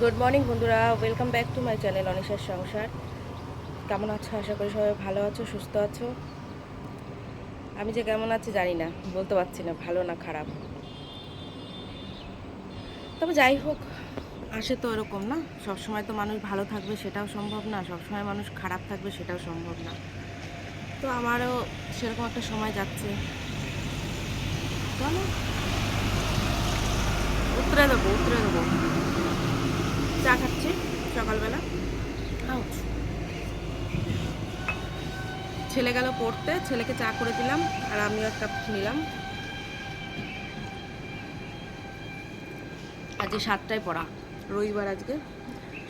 Good morning বন্ধুরা। Welcome back to my channel অনিশার সংসার। কেমন আছো? আশা করি সবাই ভালো আছো, সুস্থ আছো। আমি যে কেমন আছি জানি না, বলতে পারছি না, ভালো না খারাপ। তবে যাই হোক, আসে তো এরকম না? সবসময় তো মানুষ ভালো থাকবে, সেটাও সম্ভব না। সবসময় মানুষ খারাপ থাকবে, সেটাও সম্ভব না। তো আমারও সেরকম একটা সময় যাচ্ছে। চলো। উতরে দেবো উতরে দেবো। চা খাচ্ছি সকালবেলা. ছেলে গেল পড়তে ছেলেকে চা করে দিলাম আর আমিও এক কাপ নিলাম। আজকে সাতটায় পড়া রবিবার আজকে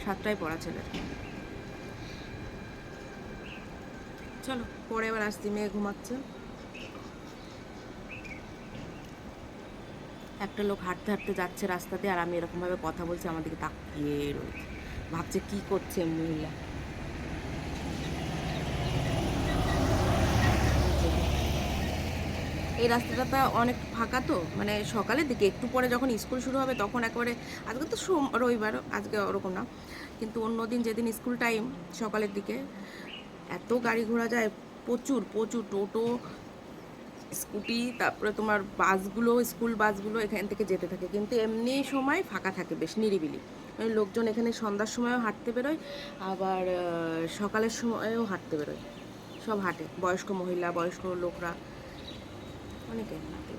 সাতটায় পড়া ছেলের চলো পরে এবার আসছি মেয়ে ঘুমাচ্ছে। একটা লোক হাঁটতে হাঁটতে যাচ্ছে রাস্তাতে আর আমি এরকমভাবে কথা বলছি আমার দিকে তাকিয়ে রয়েছে ভাবছে কি করছে মহিলা। এই রাস্তাটা অনেক ফাঁকা তো মানে সকালের দিকে। একটু পরে যখন স্কুল শুরু হবে তখন একেবারে, আজকে তো সোম, রবিবার, আজকে ওরকম না। কিন্তু অন্য দিন যেদিন স্কুল টাইম সকালের দিকে, এত গাড়ি ঘোড়া যায় প্রচুর প্রচুর টোটো স্কুটি, তারপরে তোমার বাসগুলো, স্কুল বাসগুলো এখান থেকে যেতে থাকে। কিন্তু এমনি সময় ফাঁকা থাকে বেশ নিরিবিলি। মানে লোকজন এখানে সন্ধ্যার সময়ও হাঁটতে বেরোয়, আবার সকালের সময়ও হাঁটতে বেরোয়। সব হাঁটে, বয়স্ক মহিলা, বয়স্ক লোকরা। অনেকে হাঁটে।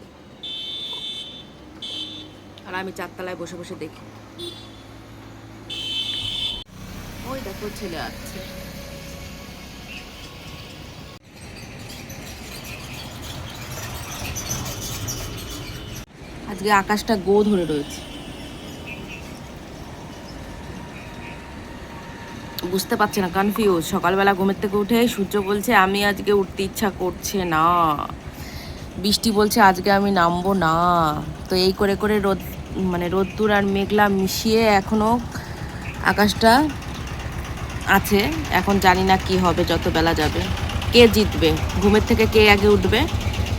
আর আমি চারতলায় বসে বসে দেখি। ওই দেখো ছেলে আসছে। আজকে আকাশটা গো ধরে রয়েছে। বুঝতে পারছে না কনফিউজ সকালবেলা ঘুমের থেকে উঠে সূর্য বলছে, আমি আজকে উঠতে ইচ্ছা করছে না। বৃষ্টি বলছে আজকে আমি নামবো না। তো এই করে করে রোদ মানে রোদ্দুর আর মেঘলা মিশিয়ে এখনও আকাশটা আছে। এখন জানি না কি হবে, যত বেলা যাবে। কে জিতবে? ঘুমের থেকে কে আগে উঠবে?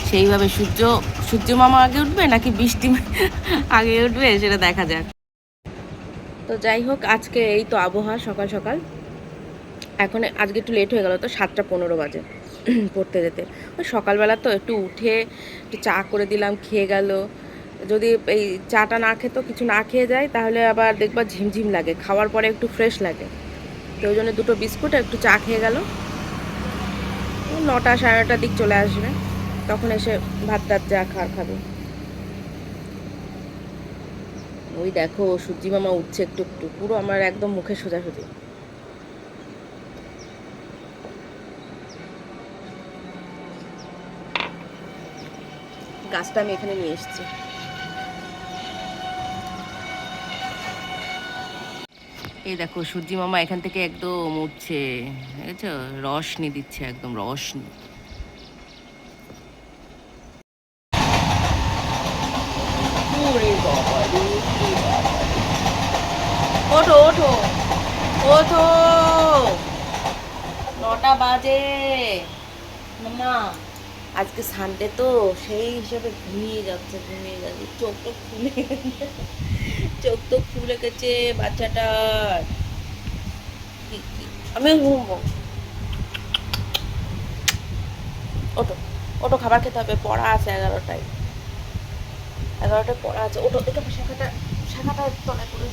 সেইভাবে সূর্য সূর্য মামা আগে উঠবে নাকি বৃষ্টি আগে উঠবে? সেটা দেখা যাক। তো যাই হোক, আজকে এই তো আবহাওয়া সকাল সকাল। এখন আজকে একটু লেট হয়ে গেল তো সাতটা পনেরো বাজে পড়তে যেতে। ওই সকালবেলা তো একটু উঠে একটু চা করে দিলাম, খেয়ে গেল। যদি এই চাটা না খেতো, কিছু না খেয়ে যায়, তাহলে আবার দেখবা ঝিমঝিম লাগে, খাওয়ার পরে একটু ফ্রেশ লাগে। তো ওই জন্য দুটো বিস্কুট একটু চা খেয়ে গেল। নটা সাড়ে নটার দিক চলে আসবে। তখন এসে ভাত টাত যা খাওয়ার খাবে। ওই দেখো, সূর্যি মামা উঠছে একটু একটু, পুরো আমার একদম মুখে সোজাসুজি। গাছটা আমি এখানে নিয়ে এসেছি। এই দেখো, সূর্যি মামা এখান থেকে একদম উঠছে। রস রশনি দিচ্ছে, একদম রশনি ওরে বাবা রে, ওরে বাবা রে। ওঠো ওঠো। ওঠো। নটা বাজে। না আজকে সানডে তো সেই হিসাবে ঘুমিয়ে যাচ্ছে ঘুমিয়ে যাচ্ছে। চোখ তো গেছে। চোখ তো ফুলে গেছে বাচ্চাটার। আমি ঘুমবো। ওটো ওটো খাবার খেতে হবে। পড়া আছে এগারোটায়। এগারোটায় পড়া আছে ওটো দেখে শাখাটা শাখাটা তলায় পড়ে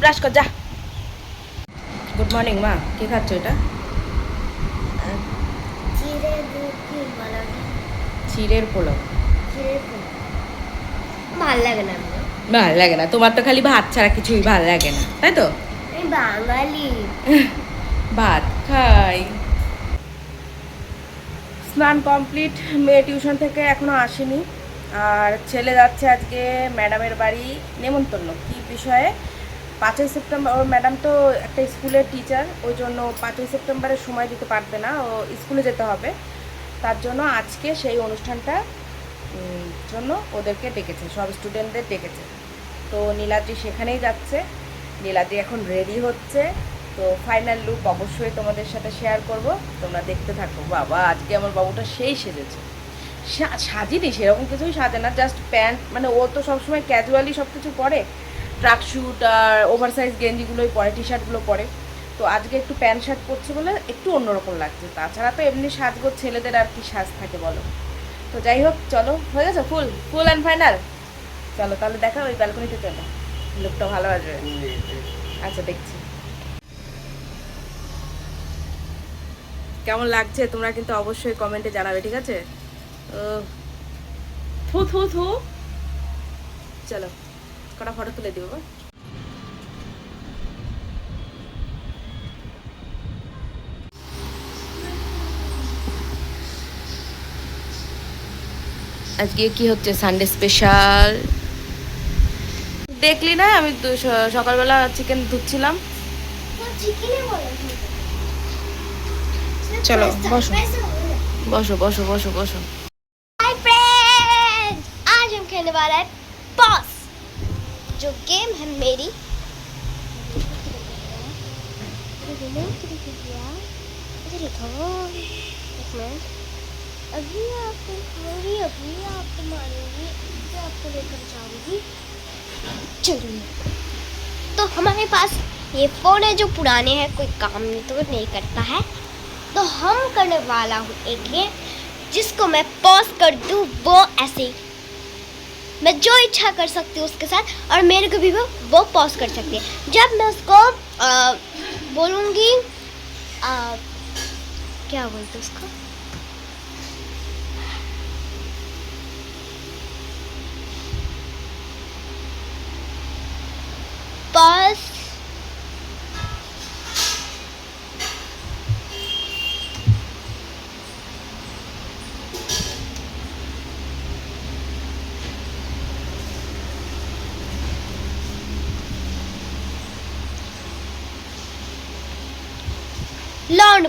ব্রাশ কর যা। গুড মর্নিং মা। কে খাচ্ছ এটা? চিড়ের পোলাও। ভালো লাগে না ভালো লাগে না। তোমার তো খালি ভাত ছাড়া কিছুই ভালো লাগে না তাই তো? বাঙালি। ভাত খাই। স্নান কমপ্লিট। মেয়ে টিউশন থেকে এখনও আসেনি। আর ছেলে যাচ্ছে আজকে ম্যাডামের বাড়ি নেমন্তন্ন। কি বিষয়ে? পাঁচই সেপ্টেম্বর ওর ম্যাডাম তো একটা স্কুলের টিচার, ওই জন্য পাঁচই সেপ্টেম্বরে সময় দিতে পারবে না, ও স্কুলে যেতে হবে। তার জন্য আজকে সেই অনুষ্ঠানটা জন্য ওদেরকে ডেকেছে, সব স্টুডেন্টদের ডেকেছে। তো নীলাদ্রি সেখানেই যাচ্ছে। নীলাদ্রি এখন রেডি হচ্ছে। তো ফাইনাল লুক অবশ্যই তোমাদের সাথে শেয়ার করব। তোমরা দেখতে থাকো। বাবা, আজকে আমার বাবুটা সেই সেজেছে। সাজিনি, সেরকম কিছুই সাজে না জাস্ট প্যান্ট মানে ও তো সবসময় ক্যাজুয়ালি সব কিছু পরে। ট্রাক শ্যুট আর ওভার সাইজ গেঞ্জিগুলোই পরে টি শার্টগুলো পরে। তো আজকে একটু প্যান্ট শার্ট পরছে বলে একটু অন্যরকম লাগছে। তাছাড়া তো এমনি সাজগোজ ছেলেদের আর কি সাজ থাকে বলো। তো যাই হোক, চলো, হয়ে গেছে ফুল ফুল অ্যান্ড ফাইনাল চলো, তাহলে দেখা ওই ব্যালকনিতে চলো। লোকটা ভালো আসবে। আচ্ছা দেখছি। কেমন লাগছে? তোমরা কিন্তু অবশ্যই কমেন্টে জানাবে, ঠিক আছে? থু থু থু। চলো কটা ফটো তুলে দিব আজকে কি হচ্ছে? সানডে স্পেশাল দেখলি না? আমি সকালবেলা চিকেন ধুচ্ছিলাম চলো, বসো। বসো বসো বসো বসো। वाला है पॉस जो गेम है मेरी। अभी आपको मारूँगी अभी आपको मारूँगी अभी आपको लेकर जाऊँगी। चलिए। तो हमारे पास ये फ़ोन है जो पुराने हैं कोई काम नहीं तो नहीं करता है। तो हम करने वाला हूँ एक गेम जिसको मैं पॉज कर दूँ वो ऐसे मैं जो इच्छा कर सकती हूँ उसके साथ और मेरे को भी वो वो पॉज कर सकती है। जब मैं उसको बोलूँगी क्या बोलते उसको? पॉज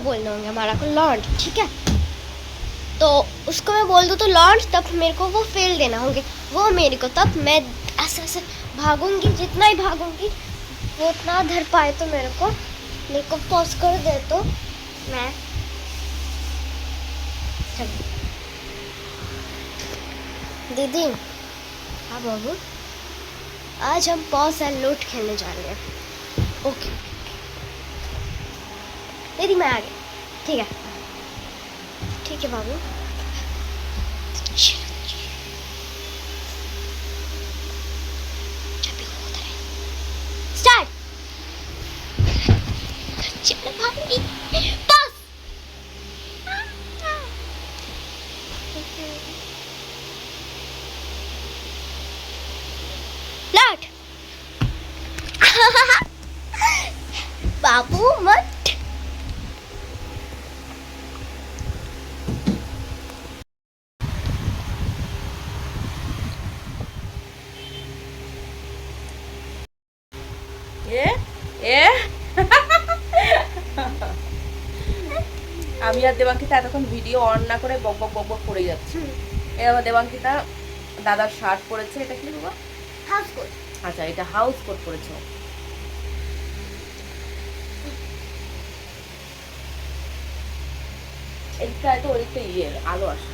बोलना होंगे हमारा को लॉन्ड ठीक है? तो उसको मैं बोल दूँ तो लॉन्च तब मेरे को वो फेल देना होंगे। वो मेरे को तब मैं ऐसे ऐसे भागूँगी जितना ही भागूँगी वो उतना धर पाए तो मेरे को मेरे को पॉज कर दे तो मैं दीदी हाँ बाबू। आज हम पॉज एंड लूट खेलने जा रहे हैं। ओके दीदी मैं आ गई ठीक है। ठीक है बाबू। बाबू मत এটা দেবাঙ্কিতা এতক্ষণ ভিডিও অন না করে বক বক বক বক করে যাচ্ছে। এটা আমার দেবাঙ্কিতা দাদার শার্ট পরেছে এটা কি বাবা? হাউস কোট আচ্ছা এটা হাউস কোট পরেছে। এদিকটা ইয়ে আলো আসে।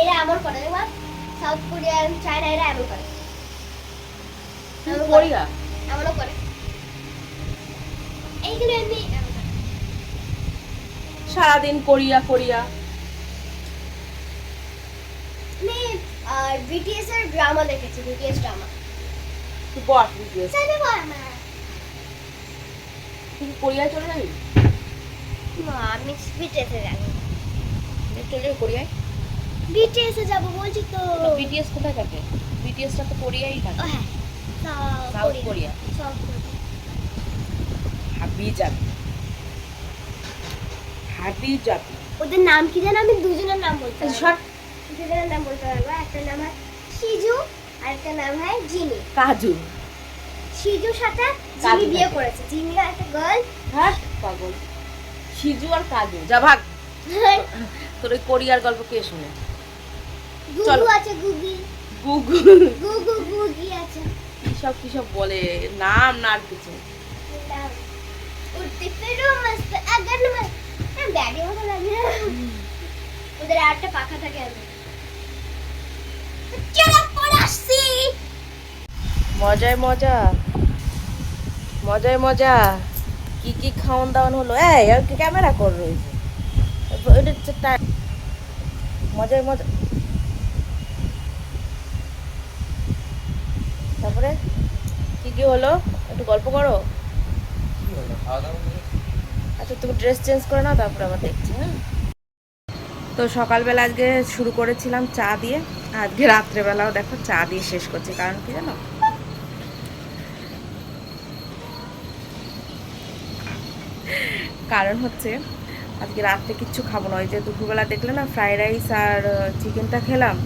এরা এমন করে সাউথ কোরিয়া চায়না এরা এমন করে। করে। সারাদিন কোরিয়া কোরিয়া। আমি আর বিটিএস এর ড্রামা দেখেছি বিটিএস ড্রামা তুই বল BTS সাথে বল তুই কি কোরিয়ায় চলে যাবি? মা, আমি বিটিএস এ যাব। চলে কোরিয়ায়? বিটিএস এ যাব বলছি তো। বিটিএস কোথায় থাকে? বিটিএসটা তো কোরিয়াই থাকে। হ্যাঁ south south Korea. Korea. South Korea. হাবি যাবি। হাবি যাবি। ওদের নাম কি জানো আমি দুজনের নাম বলতে শর্ট দুজনের নাম বলতে পারব। একটা নাম হয় শিজু আর একটা নাম হয় জিমি। কাজু। সাথে জিমি বিয়ে করেছে। জিমি আর একটা গার্ল হ্যাঁ পাগল। সিজু আর কাজু। যা ভাগ। তোর ওই কোরিয়ার গল্প কে শুনে? গুগু আছে গুগি। গুগু। গুগু গুগি আছে। কিসব কিসব বলে? নাম না আর কিছু। মজায় মজা মজায় মজা কি কি খাওয়ান দাওয়ান হলো এই ক্যামেরা কর রয়েছে ওইটা মজায় মজা তারপরে কি কি হলো একটু গল্প করো আচ্ছা তুমি ড্রেস চেঞ্জ করে নাও তারপরে আবার দেখছি হ্যাঁ? তো সকালবেলা আজকে শুরু করেছিলাম চা দিয়ে আজকে রাত্রেবেলাও দেখো চা দিয়ে শেষ করছি কারণ কি জানো? কারণ হচ্ছে আজকে রাত্রে কিচ্ছু খাব না ওই যে দুপুরবেলা দেখলে না ফ্রাইড রাইস আর চিকেনটা খেলাম।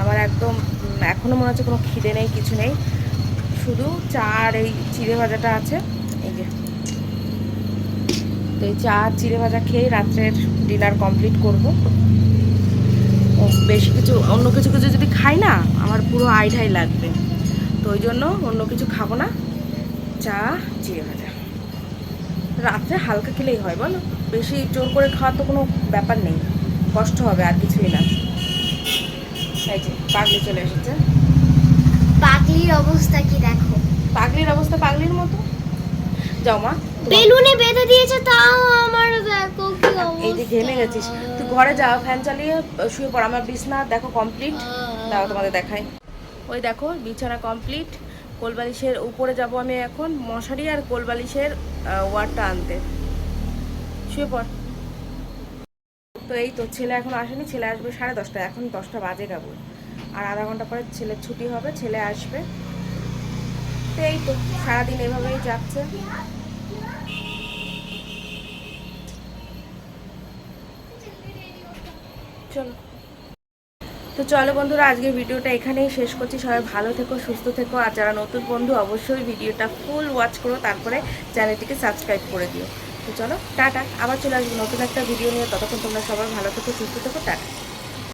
আমার একদম উম, এখনও মনে হচ্ছে কোনো খিদে নেই কিছু নেই। শুধু চা আর এই চিড়ে ভাজাটা আছে। তো এই চা চিড়ে ভাজা খেয়ে রাত্রের ডিনার কমপ্লিট করব। ও বেশি কিছু অন্য কিছু কিছু যদি খাই না আমার পুরো আইঢাই লাগবে। তো ওই জন্য অন্য কিছু খাব না। চা চিড়ে ভাজা। রাত্রে হালকা খেলেই হয় বলো? বেশি জোর করে খাওয়ার তো কোনো ব্যাপার নেই। কষ্ট হবে আর কিছুই না। এই যে পাগলি চলে এসেছে। পাগলির অবস্থা কি দেখো? পাগলির অবস্থা পাগলির মতো। যাও মা। তোমার- বেলুনে বেঁধে দিয়েছে তাও আমার দেখো কি অবস্থা এই যে ঘেমে গেছিস। তুই ঘরে যাও ফ্যান চালিয়ে শুয়ে পড়। আমার বিছনা দেখো কমপ্লিট দাও তোমাদের দেখাই। ওই দেখো বিছানা কমপ্লিট কোলবালিশের উপরে যাব আমি এখন। মশারি আর কোলবালিশের ওয়ারটা আনতে। শুয়ে পড়। তো এই তো ছেলে এখন আসেনি। ছেলে আসবে সাড়ে দশটা এখন দশটা বাজে কেবল আর আধা ঘণ্টা পরে ছেলের ছুটি হবে। ছেলে আসবে। তো এই তো সারাদিন এভাবেই যাচ্ছে। চলো। তো চলো বন্ধুরা, আজকে ভিডিওটা এখানেই শেষ করছি। সবাই ভালো থেকো, সুস্থ থেকো, আর যারা নতুন বন্ধু, অবশ্যই ভিডিওটা ফুল ওয়াচ করো, তারপরে চ্যানেলটিকে সাবস্ক্রাইব করে দিও। তো চলো, টাটা। আবার চলে আসব নতুন একটা ভিডিও নিয়ে। ততক্ষণ তোমরা সবাই ভালো থেকো, সুস্থ থেকো, টাটা।